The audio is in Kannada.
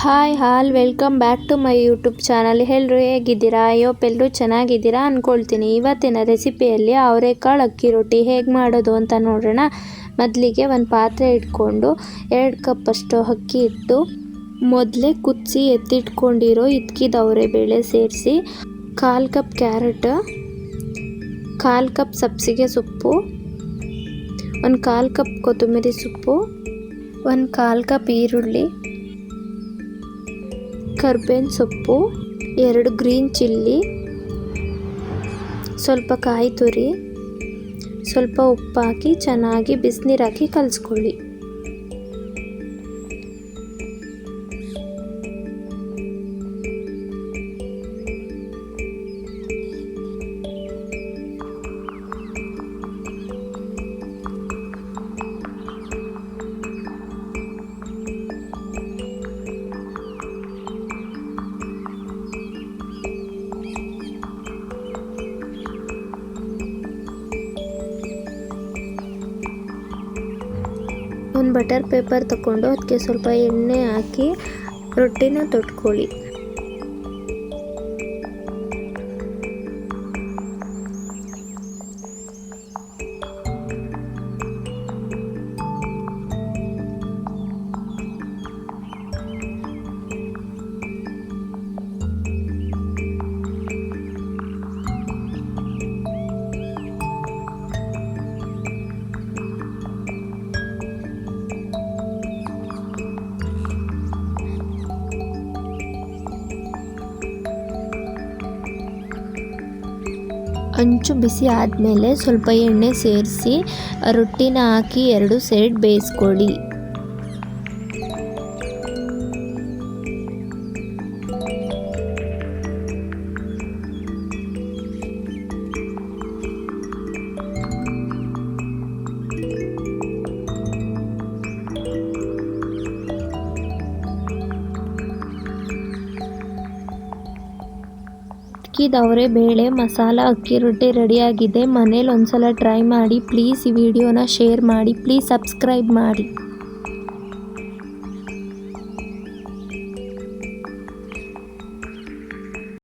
Hi all, welcome back to my YouTube channel. ಎಲ್ಲರೂ ಹೇಗಿದ್ದೀರಾ? ಎಲ್ಲರೂ ಚೆನ್ನಾಗಿದ್ದೀರಾ ಅಂದ್ಕೊಳ್ತೀನಿ ಇವತ್ತಿನ ರೆಸಿಪಿಯಲ್ಲಿ ಅವರೆಕಾಳು ಅಕ್ಕಿ ರೊಟ್ಟಿ ಹೇಗೆ ಮಾಡೋದು ಅಂತ ನೋಡೋಣ. ಮೊದಲಿಗೆ ಒಂದು ಪಾತ್ರೆ ಇಟ್ಕೊಂಡು ಎರಡು ಕಪ್ಪಷ್ಟು ಅಕ್ಕಿ ಇಟ್ಟು ಮೊದಲೇ ಕುದಿಸಿ ಎತ್ತಿಟ್ಕೊಂಡಿರೋ ಇದ್ಕಿದ ಬೇಳೆ ಸೇರಿಸಿ ಕಾಲು ಕಪ್ ಕ್ಯಾರೆಟ್ ಕಾಲು ಕಪ್ ಸಬ್ಸಿಗೆ ಸೊಪ್ಪು, ಒಂದು ಕಾಲು ಕಪ್ ಕೊತ್ತಂಬರಿ ಸೊಪ್ಪು, ಒಂದು ಕಾಲು ಕಪ್ ಈರುಳ್ಳಿ ಕರ್ಬೇವಿನ ಸೊಪ್ಪು, ಎರಡು ಗ್ರೀನ್ ಚಿಲ್ಲಿ, ಸ್ವಲ್ಪ ಕಾಯಿ ತುರಿ, ಸ್ವಲ್ಪ ಉಪ್ಪು ಹಾಕಿ ಚೆನ್ನಾಗಿ ಬಿಸಿನೀರು ಹಾಕಿ ಕಲಿಸ್ಕೊಳ್ಳಿ. ಒಂದು ಬಟರ್ ಪೇಪರ್ ತಗೊಂಡು ಅದಕ್ಕೆ ಸ್ವಲ್ಪ ಎಣ್ಣೆ ಹಾಕಿ ರೊಟ್ಟಿನ ತೊಟ್ಕೊಳ್ಳಿ. ಅಂಚು ಬಿಸಿ ಆದಮೇಲೆ ಸ್ವಲ್ಪ ಎಣ್ಣೆ ಸೇರಿಸಿ ರೊಟ್ಟಿನ ಹಾಕಿ ಎರಡು ಸೈಡ್ ಬೇಯಿಸ್ಕೊಳ್ಳಿ ಅಕ್ಕಿದವರೆ ಬೇಳೆ, ಮಸಾಲ, ಅಕ್ಕಿ ರೊಟ್ಟಿ ರೆಡಿಯಾಗಿದೆ. ಮನೇಲಿ ಒಂದ್ಸಲ ಟ್ರೈ ಮಾಡಿ. ಪ್ಲೀಸ್ ಈ ವಿಡಿಯೋನ ಶೇರ್ ಮಾಡಿ. ಪ್ಲೀಸ್ ಸಬ್ಸ್ಕ್ರೈಬ್ ಮಾಡಿ.